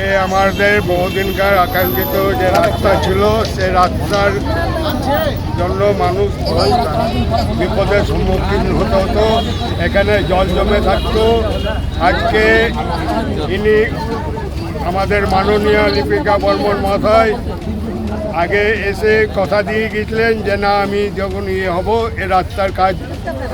আজকে আমাদের বহুদিনকার আকাঙ্ক্ষিত যে রাস্তা ছিল, সে রাস্তার জন্য মানুষ বিপদের সম্মুখীন হতে হতো, এখানে জল জমে থাকত। আজকে ইনি আমাদের মাননীয় লিপিকা বর্মন মহাশয় আগে এসে কথা দিয়ে গেছিলেন যে না আমি যখন ইয়ে হব এ রাস্তার কাজ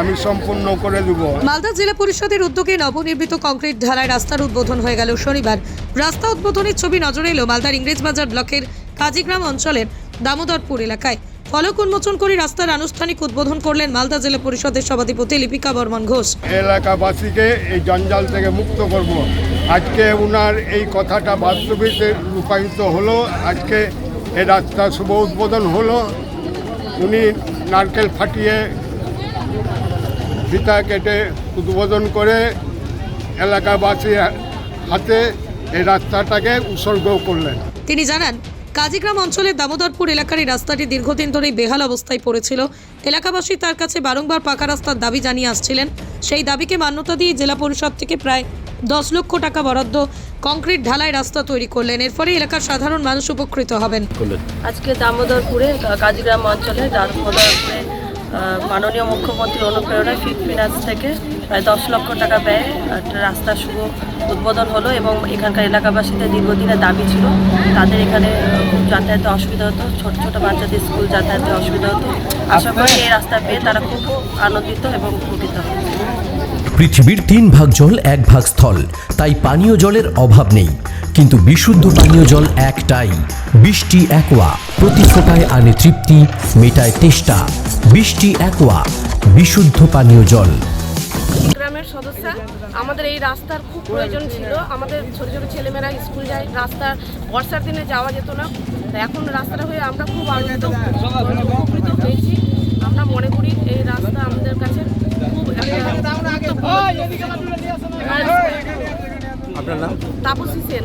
আমি সম্পূর্ণ করে দেবো। মালদা জেলা পরিষদের উদ্যোগে নবনির্মিত কংক্রিট ঢালাই রাস্তার উদ্বোধন হয়ে গেল শনিবার। রাস্তা উদ্বোধনের ছবি নজরে এলো মালদার ইংরেজবাজার ব্লকের কাজীগ্রাম অঞ্চলের দামোদরপুর এলাকায়। ফলক উন্মোচন করে রাস্তার আনুষ্ঠানিক উদ্বোধন করলেন মালদা জেলা পরিষদের সভাধিপতি লিপিকা বর্মন ঘোষ। এলাকাবাসীকে এই জঞ্জাল থেকে মুক্ত করব। আজকে ওনার এই কথাটা বাস্তবিতে রূপায়িত হলো। আজকে এই রাস্তা শুভ উদ্বোধন হলো। উনি নারকেল ফাটিয়ে ফিতা কেটে উদ্বোধন করে এলাকাবাসীর হাতে এই রাস্তাটাকে উৎসর্গ করলেন। তিনি জানান কাজীগ্রাম অঞ্চলের দামোদরপুর এলাকার এই রাস্তাটি দীর্ঘদিন ধরেই বেহাল অবস্থায় পড়েছিল। এলাকাবাসী তার কাছে বারংবার পাকা রাস্তার দাবি জানিয়ে আসছিলেন। সেই দাবিকে মান্যতা দিয়ে জেলা পরিষদ থেকে প্রায় দশ লক্ষ টাকা বরাদ্দ কংক্রিট ঢালাই রাস্তা তৈরি করলেন। এর ফলে এলাকার সাধারণ মানুষ উপকৃত হবেন। আজকে দামোদরপুরে কাজীগ্রাম অঞ্চলে দামোদরপুরে মাননীয় মুখ্যমন্ত্রী অনুপ্রেরণায় ফিট ফিনান্স থেকে প্রায় দশ লক্ষ টাকা ব্যয়ে একটা রাস্তা শুভ উদ্বোধন হলো এবং এখানকার এলাকাবাসীদের দীর্ঘদিনের দাবি ছিল। তাদের এখানে যাতায়াতে অসুবিধা হতো, ছোট ছোট বাচ্চাদের স্কুল যাতায়াতে অসুবিধা হতো। আশা করি এই রাস্তা পেয়ে তারা খুব আনন্দিত এবং উপকৃত পৃথিবীর তিন ভাগ জল এক ভাগ স্থল, তাই পানীয় জলের অভাব নেই। কিন্তু বিশুদ্ধ পানীয় জল একটাই, বৃষ্টি একোয়া। প্রতি ফোটায় আনে তৃপ্তি, মেটায় তেষ্টা। বৃষ্টি একোয়া, বিশুদ্ধ পানীয় জল। সদস্য। আমাদের এই রাস্তার খুব প্রয়োজন ছিল। আমাদের ছোটো ছোটো ছেলেমেয়েরা স্কুল যায় রাস্তার বর্ষার দিনে যাওয়া যেত না। এখন রাস্তাটা হয়ে আমরা খুব আনন্দিত উপকৃত হয়েছি। আমরা মনে করি এই রাস্তা আমাদের কাছে খুব আপনার নাম? তাপসী সেন।